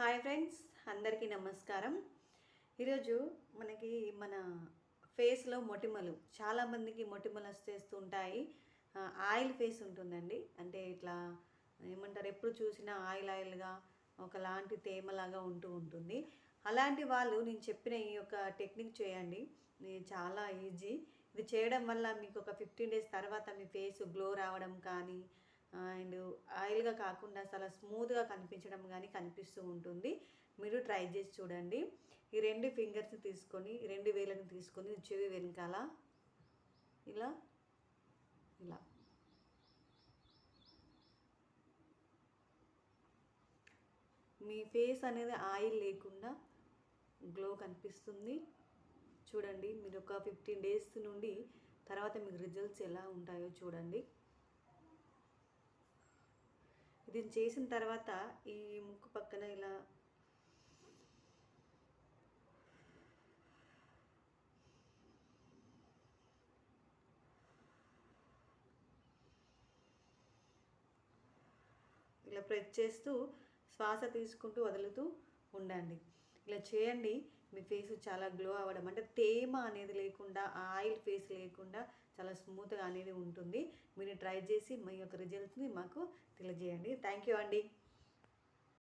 Hi friends అందరికీ నమస్కారం. ఈరోజు మనకి మన ఫేస్లో మొటిమలు చాలామందికి మొటిమలు వచ్చేస్తూ ఉంటాయి. ఆయిల్ ఫేస్ ఉంటుందండి. అంటే ఇట్లా ఏమంటారు ఎప్పుడు చూసినా ఆయిల్ ఆయిల్గా ఒకలాంటి తేమలాగా ఉంటూ ఉంటుంది. అలాంటి వాళ్ళు నేను చెప్పిన ఈ యొక్క టెక్నిక్ చేయండి. చాలా ఈజీ. ఇది చేయడం వల్ల మీకు ఒక ఫిఫ్టీన్ డేస్ తర్వాత మీ ఫేస్ గ్లో రావడం కానీ అండ్ ఆయిల్గా కాకుండా చాలా స్మూత్గా కనిపించడం కానీ కనిపిస్తూ ఉంటుంది. మీరు ట్రై చేసి చూడండి. ఈ రెండు ఫింగర్స్ తీసుకొని రెండు వేలను తీసుకొని చెవి వెనకాల. ఇలా ఇలా. మీ ఫేస్ అనేది ఆయిల్ లేకుండా గ్లో కనిపిస్తుంది. చూడండి మీరు ఒక ఫిఫ్టీన్ డేస్ నుండి తర్వాత మీకు రిజల్ట్స్ ఎలా ఉంటాయో చూడండి. దీన్ని చేసిన తర్వాత ఈ ముక్కు పక్కన ఇలా ఇలా ప్రెస్ చేస్తూ శ్వాస తీసుకుంటూ వదులుతూ ఉండండి. ఇలా చేయండి. మీ ఫేస్ చాలా గ్లో అవ్వడం అంటే తేమ అనేది లేకుండా ఆయిల్ ఫేస్ లేకుండా చాలా స్మూత్గా అనేది ఉంటుంది. మీరు ట్రై చేసి మీ యొక్క రిజల్ట్స్ని మాకు తెలియజేయండి. థ్యాంక్ యూ అండి.